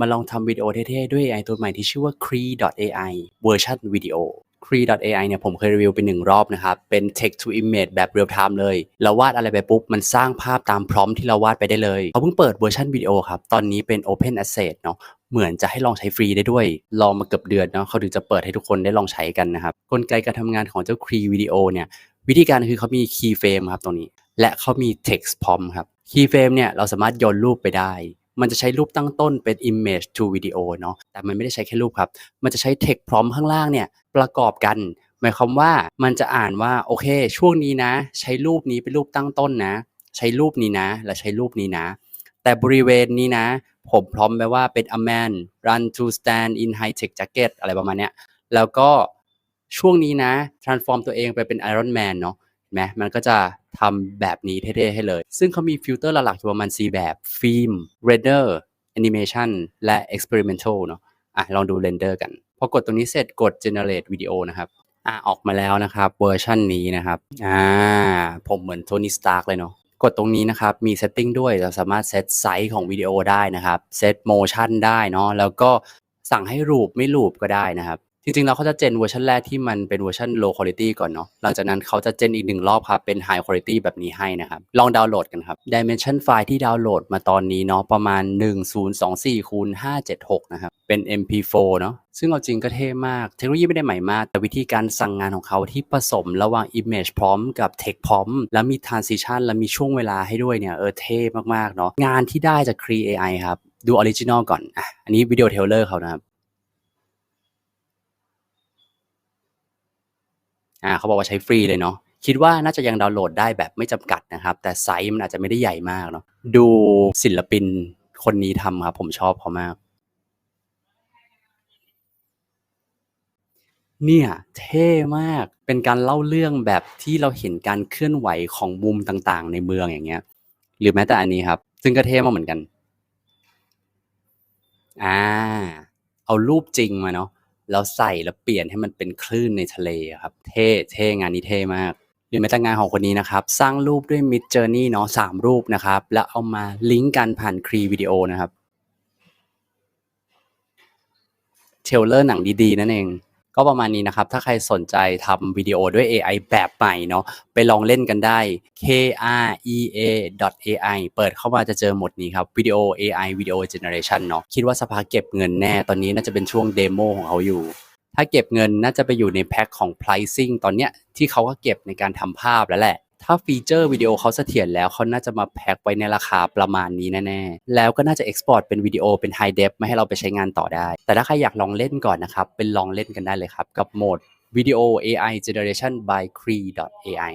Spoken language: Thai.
มาลองทำวิดีโอเท่ๆ ด้วย AI ตัวใหม่ที่ชื่อว่า Cree.ai เวอร์ชันวิดีโอ Cree.ai เนี่ยผมเคยรีวิวไปหนึ่งรอบนะครับ เป็น text to image แบบ real time เลย เราวาดอะไรไปปุ๊บ มันสร้างภาพตามพร้อมที่เราวาดไปได้เลย เขาเพิ่งเปิดเวอร์ชันวิดีโอครับ ตอนนี้เป็น open access เนาะเหมือนจะให้ลองใช้ฟรีได้ด้วย ลองมาเกือบเดือนเนาะเขาถึงจะเปิดให้ทุกคนได้ลองใช้กันนะครับกลไกการทำงานของเจ้า Cree วิดีโอเนี่ยวิธีการคือเขามี keyframe ครับตรงนี้ และเขามี text prompt ครับ keyframe เนี่ยเราสามารถโยนรูปไปได้ มันจะใช้รูปตั้งต้นเป็น image to video เนาะแต่มันไม่ได้ใช้แค่รูปครับ มันจะใช้ text prompt ข้างล่างเนี่ยประกอบกัน หมายความว่ามันจะอ่านว่าโอเค ช่วงนี้นะ ใช้รูปนี้เป็นรูปตั้งต้นนะ ใช้รูปนี้นะ และใช้รูปนี้นะ แต่บริเวณนี้นะ ผมพร้อมไปว่าเป็น a man run to stand in high tech jacket อะไรประมาณเนี้ยแล้วก็ช่วงนี้นะ transform ตัวเองไปเป็น Iron Man เนาะเห็นไหมมันก็จะ ทำแบบนี้เท่ๆให้เลย ซึ่งเขามีฟิลเตอร์หลักๆอยู่ประมาณ 4 แบบ ฟิล์ม render animation และ experimental เนาะ อะ ลองดู render กัน พอกดตรงนี้เสร็จกด generate video นะครับ อะ ออกมาแล้วนะครับ เวอร์ชันนี้นะครับ อ่า ผมเหมือนโทนี่สตาร์กเลยเนาะ กดตรงนี้นะครับ มี setting ด้วย เราสามารถเซตไซส์ของวิดีโอได้นะครับ เซต motion ได้เนาะ แล้วก็สั่งให้รูปไม่รูปก็ได้นะครับ จริงๆแล้วเขาจะเจนเวอร์ชันแรกที่มันเป็นเวอร์ชัน low quality ก่อนเนาะ หลังจากนั้นเขาจะเจนอีกหนึ่งรอบครับ เป็น high quality แบบนี้ให้นะครับ ลองดาวน์โหลดกันครับ dimension ไฟล์ที่ดาวน์โหลดมาตอนนี้เนาะ ประมาณ 1024คูณ576 นะครับ เป็น MP4 เนาะ ซึ่งเอาจริงก็เท่มาก เทคโนโลยีไม่ได้ใหม่มาก แต่วิธีการสั่งงานของเขาที่ผสมระหว่าง image พร้อมกับ text พร้อม แล้วมี transition และมีช่วงเวลาให้ด้วยเนี่ย เออ เท่มากๆ เนาะ งานที่ได้จาก Cree AI ครับ ดูออริจินอลก่อน อะ อันนี้วิดีโอเทเลอร์เขานะครับ อ่าเขาบอกว่าใช้ฟรีเลยเนาะคิดว่าน่าจะยังดาวน์โหลดได้แบบไม่จำกัดนะครับ แต่ไซส์มันอาจจะไม่ได้ใหญ่มากเนาะดูศิลปินคนนี้ทำครับผมชอบเขามาก เนี่ย เท่มากเป็นการเล่าเรื่องแบบที่เราเห็นการเคลื่อนไหวของมุมต่างๆ ในเมืองอย่างเงี้ย หรือแม้แต่อันนี้ครับ ซึ่งก็เท่มากเหมือนกัน อ่า เอารูปจริงมาเนาะ แล้วใส่แล้วเปลี่ยนให้มันเป็นคลื่นในทะเลอะครับ เท่เท่งานนี้เท่มากหรือแม้แต่งานของคนนี้นะครับ สร้างรูปด้วย Mid Journey เนาะสามรูปนะครับ แล้วเอามาลิงก์กันผ่านครีวิดีโอนะครับเทลเลอร์หนังดีๆ นั่นเอง ก็ประมาณนี้นะครับ ถ้าใครสนใจทำวิดีโอด้วย AI แบบใหม่เนาะไปลองเล่นกันได้ k r e a ai เปิดเข้ามาจะเจอหมดนี้ครับวิดีโอ AI วิดีโอ Generation เนาะคิดว่าสภาเก็บเงินแน่ ตอนนี้น่าจะเป็นช่วงเดโมของเขาอยู่ ถ้าเก็บเงินน่าจะไปอยู่ในแพ็คของ pricing ตอนเนี้ยที่เขาก็เก็บในการทำภาพแล้วแหละ ถ้าฟีเจอร์วิดีโอเขาเสถียรแล้วเขาน่าจะมาแพ็คไว้ในราคาประมาณนี้แน่ๆ แล้วก็น่าจะเอ็กซ์พอร์ตเป็นวิดีโอเป็นไฮเดฟไมาให้เราไปใช้งานต่อได้ แต่ถ้าใครอยากลองเล่นก่อนนะครับ เป็นลองเล่นกันได้เลยครับ กับโหมด Video AI Generation by Cree.ai